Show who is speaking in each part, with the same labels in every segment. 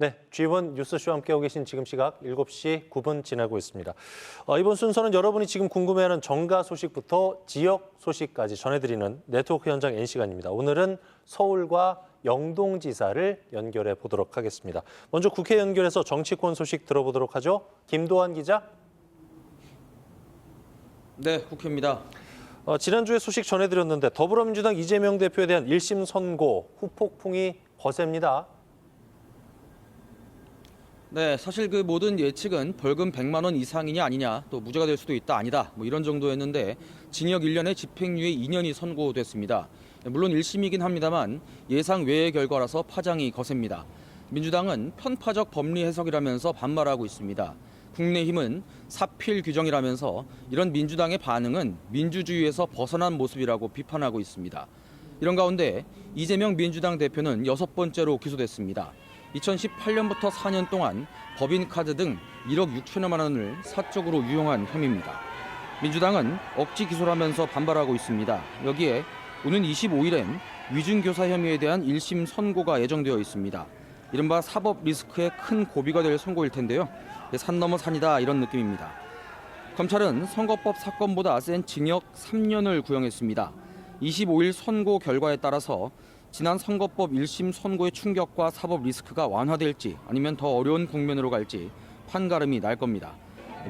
Speaker 1: 네, G1 뉴스쇼와 함께하고 계신 지금 시각 7시 9분 지나고 있습니다. 어, 이번 순서는 여러분이 지금 궁금해하는 정가 소식부터 지역 소식까지 전해드리는 네트워크 현장 N 시간입니다. 오늘은 서울과 영동지사를 연결해 보도록 하겠습니다. 먼저 국회 연결해서 정치권 소식 들어보도록 하죠. 김도환 기자.
Speaker 2: 네, 국회입니다.
Speaker 1: 어, 지난주에 소식 전해드렸는데 더불어민주당 이재명 대표에 대한 1심 선고 후폭풍이 거셉니다.
Speaker 2: 네, 사실 그 모든 예측은 벌금 100만 원 이상이냐 아니냐, 또 무죄가 될 수도 있다 아니다, 뭐 이런 정도였는데 징역 1년에 집행유예 2년이 선고됐습니다. 물론 1심이긴 합니다만 예상 외의 결과라서 파장이 거셉니다. 민주당은 편파적 법리 해석이라면서 반발하고 있습니다. 국민의힘은 사필 규정이라면서 이런 민주당의 반응은 민주주의에서 벗어난 모습이라고 비판하고 있습니다. 이런 가운데 이재명 민주당 대표는 여섯 번째로 기소됐습니다. 2018년부터 4년 동안 법인카드 등 1억 6천여만 원을 사적으로 유용한 혐의입니다. 민주당은 억지 기소라면서 반발하고 있습니다. 여기에 오는 25일엔 위중교사 혐의에 대한 1심 선고가 예정되어 있습니다. 이른바 사법 리스크에 큰 고비가 될 선고일 텐데요. 산 넘어 산이다 이런 느낌입니다. 검찰은 선거법 사건보다 센 징역 3년을 구형했습니다. 25일 선고 결과에 따라서 지난 선거법 1심 선고의 충격과 사법 리스크가 완화될지 아니면 더 어려운 국면으로 갈지 판가름이 날 겁니다.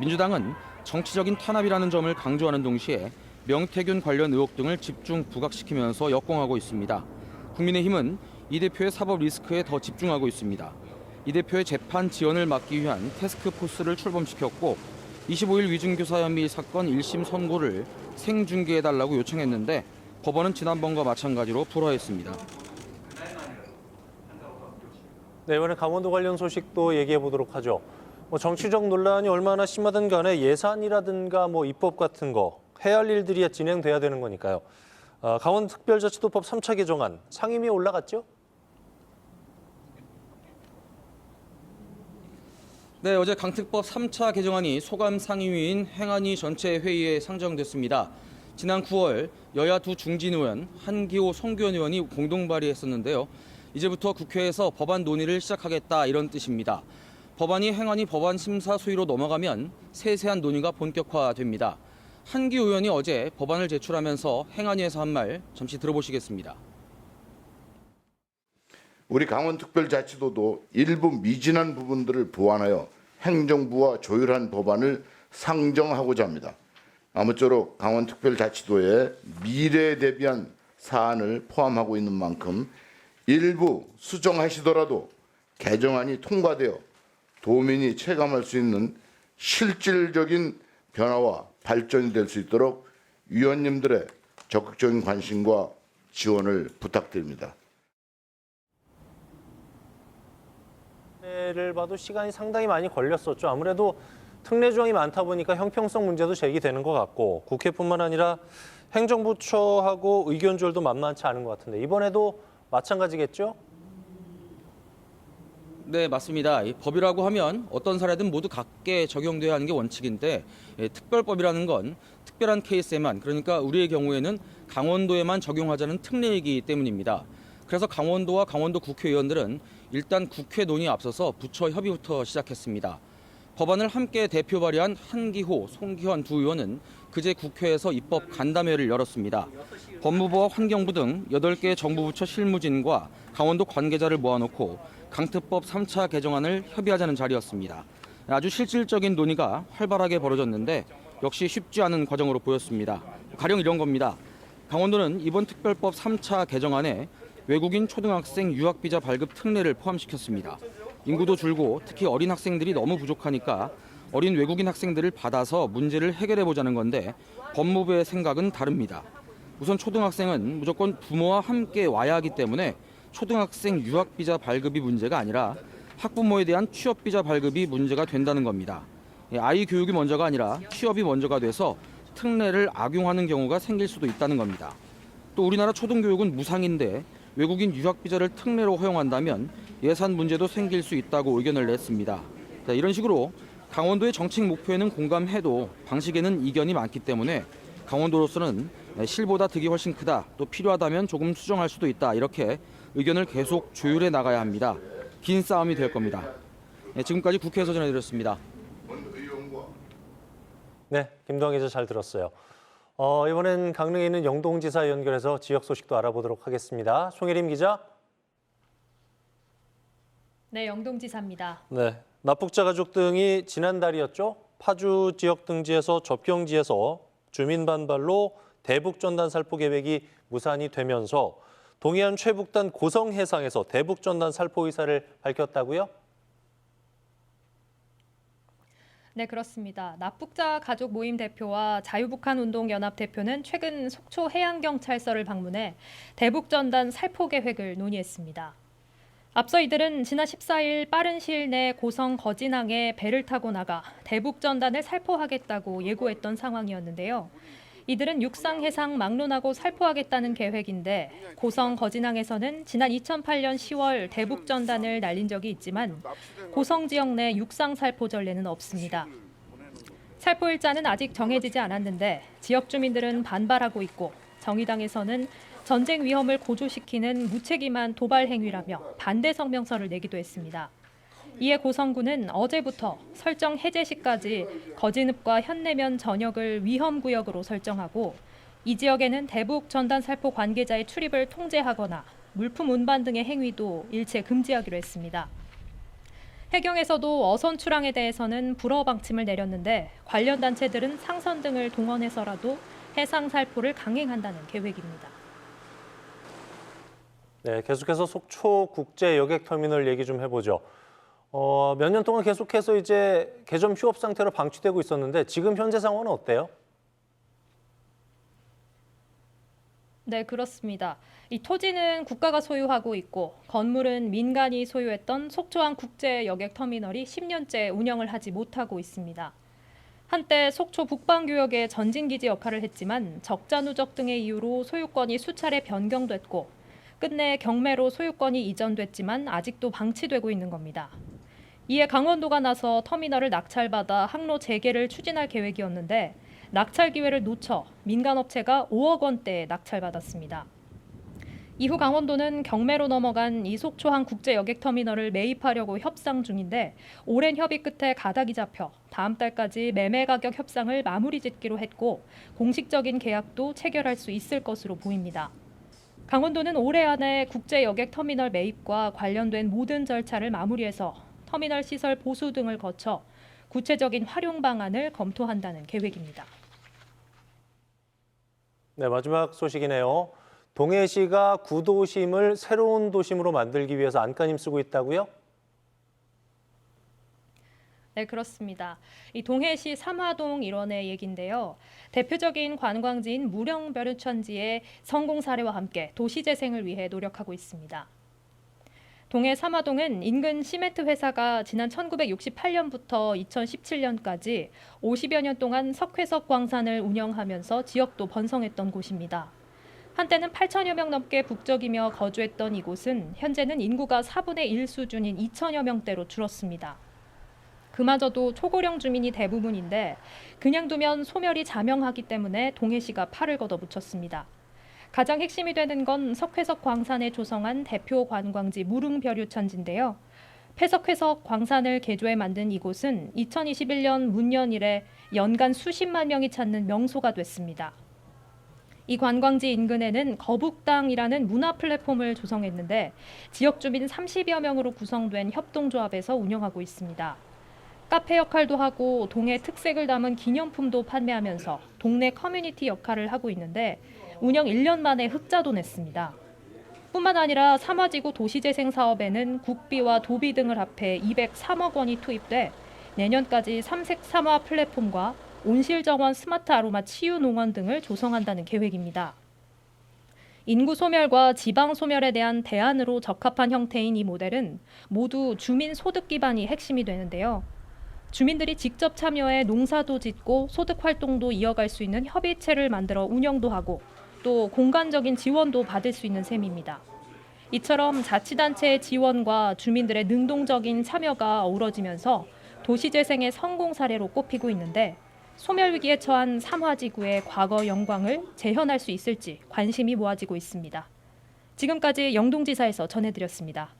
Speaker 2: 민주당은 정치적인 탄압이라는 점을 강조하는 동시에 명태균 관련 의혹 등을 집중 부각시키면서 역공하고 있습니다. 국민의힘은 이 대표의 사법 리스크에 더 집중하고 있습니다. 이 대표의 재판 지연을 막기 위한 태스크포스를 출범시켰고 25일 위중교사 혐의 사건 1심 선고를 생중계해달라고 요청했는데 법원은 지난번과 마찬가지로 불허했습니다.
Speaker 1: 네, 이번에 강원도 관련 소식도 얘기해 보도록 하죠. 뭐 정치적 논란이 얼마나 심하든 간에 예산이라든가 뭐 입법 같은 거 해야 할 일들이 진행돼야 되는 거니까요. 아, 강원특별자치도법 3차 개정안 상임위에 올라갔죠?
Speaker 2: 네, 어제 강특법 3차 개정안이 소감 상임위인 행안위 전체 회의에 상정됐습니다. 지난 9월 여야 두 중진 의원 한기호 송규현 의원이 공동 발의했었는데요. 이제부터 국회에서 법안 논의를 시작하겠다 이런 뜻입니다. 법안이 행안위 법안 심사 소위로 넘어가면 세세한 논의가 본격화됩니다. 한기호 의원이 어제 법안을 제출하면서 행안위에서 한 말 잠시 들어보시겠습니다.
Speaker 3: 우리 강원특별자치도도 일부 미진한 부분들을 보완하여 행정부와 조율한 법안을 상정하고자 합니다. 아무쪼록 강원특별자치도의 미래에 대비한 사안을 포함하고 있는 만큼 일부 수정하시더라도 개정안이 통과되어 도민이 체감할 수 있는 실질적인 변화와 발전이 될 수 있도록 위원님들의 적극적인 관심과 지원을 부탁드립니다.
Speaker 1: 를 봐도 시간이 상당히 많이 걸렸었죠. 아무래도 특례 조항이 많다 보니까 형평성 문제도 제기되는 것 같고 국회뿐만 아니라 행정부처하고 의견 조율도 만만치 않은 것 같은데 이번에도 마찬가지겠죠?
Speaker 2: 네, 맞습니다. 이 법이라고 하면 어떤 사례든 모두 같게 적용돼야 하는 게 원칙인데 예, 특별법이라는 건 특별한 케이스에만 그러니까 우리의 경우에는 강원도에만 적용하자는 특례이기 때문입니다. 그래서 강원도와 강원도 국회의원들은 일단 국회 논의에 앞서서 부처 협의부터 시작했습니다. 법안을 함께 대표 발의한 한기호, 송기환 두 의원은 그제 국회에서 입법 간담회를 열었습니다. 법무부와 환경부 등 8개 정부 부처 실무진과 강원도 관계자를 모아놓고 강특법 3차 개정안을 협의하자는 자리였습니다. 아주 실질적인 논의가 활발하게 벌어졌는데 역시 쉽지 않은 과정으로 보였습니다. 가령 이런 겁니다. 강원도는 이번 특별법 3차 개정안에 외국인 초등학생 유학비자 발급 특례를 포함시켰습니다. 인구도 줄고 특히 어린 학생들이 너무 부족하니까 어린 외국인 학생들을 받아서 문제를 해결해 보자는 건데 법무부의 생각은 다릅니다. 우선 초등학생은 무조건 부모와 함께 와야 하기 때문에 초등학생 유학비자 발급이 문제가 아니라 학부모에 대한 취업비자 발급이 문제가 된다는 겁니다. 예, 아이 교육이 먼저가 아니라 취업이 먼저가 돼서 특례를 악용하는 경우가 생길 수도 있다는 겁니다. 또 우리나라 초등교육은 무상인데 외국인 유학 비자를 특례로 허용한다면 예산 문제도 생길 수 있다고 의견을 냈습니다. 자, 이런 식으로 강원도의 정책 목표에는 공감해도 방식에는 이견이 많기 때문에 강원도로서는 실보다 득이 훨씬 크다. 또 필요하다면 조금 수정할 수도 있다. 이렇게 의견을 계속 조율해 나가야 합니다. 긴 싸움이 될 겁니다. 네, 지금까지 국회에서 전해드렸습니다.
Speaker 1: 네, 김동환 기자 잘 들었어요. 어, 이번엔 강릉에 있는 영동지사 연결해서 지역 소식도 알아보도록 하겠습니다. 송혜림 기자.
Speaker 4: 네, 영동지사입니다.
Speaker 1: 네, 납북자 가족 등이 지난달이었죠. 파주 지역 등지에서 접경지에서 주민 반발로 대북 전단 살포 계획이 무산이 되면서 동해안 최북단 고성 해상에서 대북 전단 살포 의사를 밝혔다고요?
Speaker 4: 네, 그렇습니다. 납북자 가족 모임 대표와 자유북한 운동 연합 대표는 최근 속초 해양 경찰서를 방문해 대북 전단 살포 계획을 논의했습니다. 앞서 이들은 지난 14일 빠른 시일 내 고성 거진항에 배를 타고 나가 대북 전단을 살포하겠다고 예고했던 상황이었는데요. 이들은 육상 해상 막론하고 살포하겠다는 계획인데 고성 거진항에서는 지난 2008년 10월 대북 전단을 날린 적이 있지만 고성 지역 내 육상 살포 전례는 없습니다. 살포 일자는 아직 정해지지 않았는데 지역 주민들은 반발하고 있고 정의당에서는 전쟁 위험을 고조시키는 무책임한 도발 행위라며 반대 성명서를 내기도 했습니다. 이에 고성군은 어제부터 설정 해제 시까지 거진읍과 현내면 전역을 위험 구역으로 설정하고 이 지역에는 대북 전단 살포 관계자의 출입을 통제하거나 물품 운반 등의 행위도 일체 금지하기로 했습니다. 해경에서도 어선 출항에 대해서는 불어 방침을 내렸는데 관련 단체들은 상선 등을 동원해서라도 해상 살포를 강행한다는 계획입니다.
Speaker 1: 네, 계속해서 속초 국제 여객 터미널 얘기 좀 해보죠. 어, 몇 년 동안 계속해서 이제 개점 휴업 상태로 방치되고 있었는데 지금 현재 상황은 어때요?
Speaker 4: 네, 그렇습니다. 이 토지는 국가가 소유하고 있고 건물은 민간이 소유했던 속초항 국제 여객 터미널이 10년째 운영을 하지 못하고 있습니다. 한때 속초 북방교역의 전진기지 역할을 했지만 적자 누적 등의 이유로 소유권이 수차례 변경됐고 끝내 경매로 소유권이 이전됐지만 아직도 방치되고 있는 겁니다. 이에 강원도가 나서 터미널을 낙찰받아 항로 재개를 추진할 계획이었는데 낙찰 기회를 놓쳐 민간업체가 5억 원대에 낙찰받았습니다. 이후 강원도는 경매로 넘어간 이 속초항 국제여객터미널을 매입하려고 협상 중인데 오랜 협의 끝에 가닥이 잡혀 다음 달까지 매매 가격 협상을 마무리 짓기로 했고 공식적인 계약도 체결할 수 있을 것으로 보입니다. 강원도는 올해 안에 국제여객터미널 매입과 관련된 모든 절차를 마무리해서 터미널 시설 보수 등을 거쳐 구체적인 활용 방안을 검토한다는 계획입니다.
Speaker 1: 네, 마지막 소식이네요. 동해시가 구도심을 새로운 도심으로 만들기 위해서 안간힘 쓰고 있다고요?
Speaker 4: 네, 그렇습니다. 이 동해시 삼화동 일원의 얘긴데요. 대표적인 관광지인 무령벼르천지의 성공 사례와 함께 도시 재생을 위해 노력하고 있습니다. 동해 삼화동은 인근 시멘트 회사가 지난 1968년부터 2017년까지 50여 년 동안 석회석 광산을 운영하면서 지역도 번성했던 곳입니다. 한때는 8천여 명 넘게 북적이며 거주했던 이곳은 현재는 인구가 4분의 1 수준인 2천여 명대로 줄었습니다. 그마저도 초고령 주민이 대부분인데 그냥 두면 소멸이 자명하기 때문에 동해시가 팔을 걷어붙였습니다. 가장 핵심이 되는 건 석회석 광산에 조성한 대표 관광지 무릉벼류천지인데요. 폐석회석 광산을 개조해 만든 이곳은 2021년 문년 이래 연간 수십만 명이 찾는 명소가 됐습니다. 이 관광지 인근에는 거북당이라는 문화 플랫폼을 조성했는데 지역 주민 30여 명으로 구성된 협동조합에서 운영하고 있습니다. 카페 역할도 하고 동해 특색을 담은 기념품도 판매하면서 동네 커뮤니티 역할을 하고 있는데 운영 1년 만에 흑자도 냈습니다. 뿐만 아니라 삼화지구 도시재생 사업에는 국비와 도비 등을 합해 203억 원이 투입돼 내년까지 삼색 삼화 플랫폼과 온실 정원 스마트 아로마 치유 농원 등을 조성한다는 계획입니다. 인구 소멸과 지방 소멸에 대한 대안으로 적합한 형태인 이 모델은 모두 주민 소득 기반이 핵심이 되는데요. 주민들이 직접 참여해 농사도 짓고 소득 활동도 이어갈 수 있는 협의체를 만들어 운영도 하고 또 공간적인 지원도 받을 수 있는 셈입니다. 이처럼 자치단체의 지원과 주민들의 능동적인 참여가 어우러지면서 도시재생의 성공 사례로 꼽히고 있는데 소멸 위기에 처한 삼화지구의 과거 영광을 재현할 수 있을지 관심이 모아지고 있습니다. 지금까지 영동지사에서 전해드렸습니다.